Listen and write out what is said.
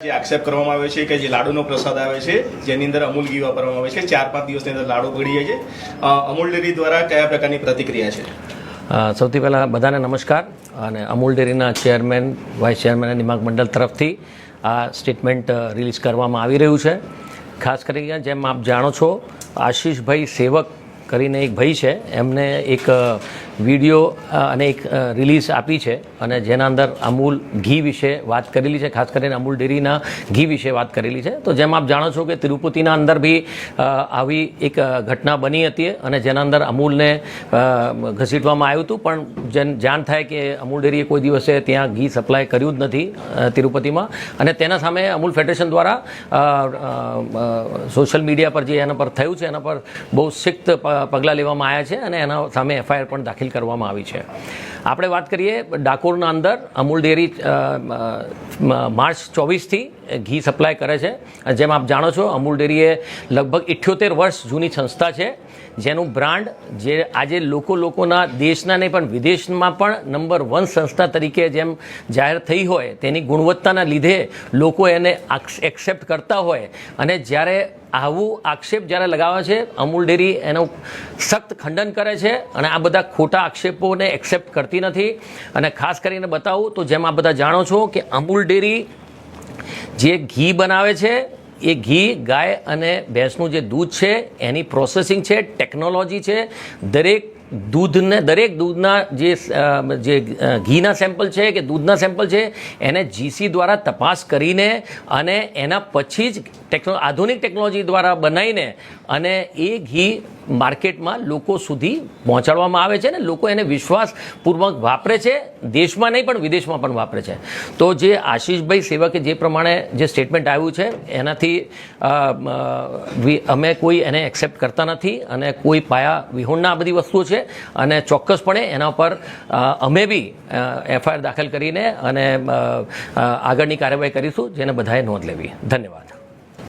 જે આક્ષેપ કરવામાં આવે છે કે જે લાડુનો પ્રસાદ આવે છે, જેની અંદર અમૂલ ઘી વાપરવામાં આવે છે, ચાર પાંચ દિવસની અંદર લાડુ બળી જાય છે. અમૂલ ડેરી દ્વારા કયા પ્રકારની પ્રતિક્રિયા છે? સૌથી પહેલાં બધાને નમસ્કાર અને અમૂલ ડેરીના ચેરમેન, વાઇસ ચેરમેન અને નિમાગ મંડળ તરફથી આ સ્ટેટમેન્ટ રિલીઝ કરવામાં આવી રહ્યું છે. ખાસ કરીને જેમ આપ જાણો છો, આશીષભાઈ સેવક કરીને એક ભાઈ છે. એમને એક વીડિયો અને એક રિલીઝ આપી છે અને જેના અંદર અમૂલ ઘી વિશે વાત કરેલી છે, ખાસ કરીને અમૂલ ડેરીના ઘી વિશે વાત કરેલી છે. તો જેમ આપ જાણો છો કે તિરુપતિના અંદર બી આવી એક ઘટના બની હતી અને જેના અંદર અમૂલને ઘસીટવામાં આવ્યું હતું. પણ જેન, જાણ થાય કે અમૂલ ડેરીએ કોઈ દિવસે ત્યાં ઘી સપ્લાય કર્યું જ નથી તિરુપતિમાં. અને તેના સામે અમૂલ ફેડરેશન દ્વારા સોશિયલ મીડિયા પર જે એના પર થયું છે, એના પર બહુ સિક્ત પગલાં લેવામાં આવ્યા છે અને એના સામે એફઆઈઆર પણ દાખલ કરવામાં આવી છે. આપણે વાત કરીએ ડાકોરના અંદર. અમૂલ ડેરી માર્ચ ચોવીસથી ઘી સપ્લાય કરે છે. જેમ આપ જાણો છો, અમૂલ એ લગભગ ઇઠ્યોતેર વર્ષ જૂની સંસ્થા છે. જેનું બ્રાન્ડ જે આજે લોકો લોકોના દેશના નહીં, પણ વિદેશમાં પણ નંબર વન સંસ્થા તરીકે જેમ જાહેર થઈ હોય, તેની ગુણવત્તાના લીધે લોકો એને એક્સેપ્ટ કરતા હોય. અને જ્યારે આવું આક્ષેપ જ્યારે લગાવે છે, અમૂલ ડેરી એનું સખ્ત ખંડન કરે છે અને આ બધા ખોટા આક્ષેપોને એક્સેપ્ટ કરતી નથી. અને ખાસ કરીને બતાવું તો જેમ આ બધા જાણો છો કે અમૂલ ડેરી જે ઘી બનાવે છે, એ ઘી, ગાય અને ભેંસનું જે દૂધ છે, એની પ્રોસેસિંગ છે ટેકનોલોજી છે. દરેક દૂધને, દરેક દૂધના જે જે ઘીના સેમ્પલ છે કે દૂધના સેમ્પલ છે, એને જીસી દ્વારા તપાસ કરીને અને એના પછી જ ટેકનો, આધુનિક ટેકનોલોજી દ્વારા બનાવીને અને એ ઘી માર્કેટમાં લોકો સુધી પહોંચાડવામાં આવે છે ને લોકો એને વિશ્વાસપૂર્વક વાપરે છે. દેશમાં નહીં, પણ વિદેશમાં પણ વાપરે છે. તો જે આશીષભાઈ સેવકે જે પ્રમાણે જે સ્ટેટમેન્ટ આવ્યું છે, એનાથી અમે કોઈ એને એક્સેપ્ટ કરતા નથી અને કોઈ પાયા વિહોણના આ બધી વસ્તુઓ છે અને ચોક્કસપણે એના પર અમે બી એફઆઈઆર દાખલ કરીને અને આગળની કાર્યવાહી કરીશું, જેને બધાએ નોંધ લેવી. ધન્યવાદ.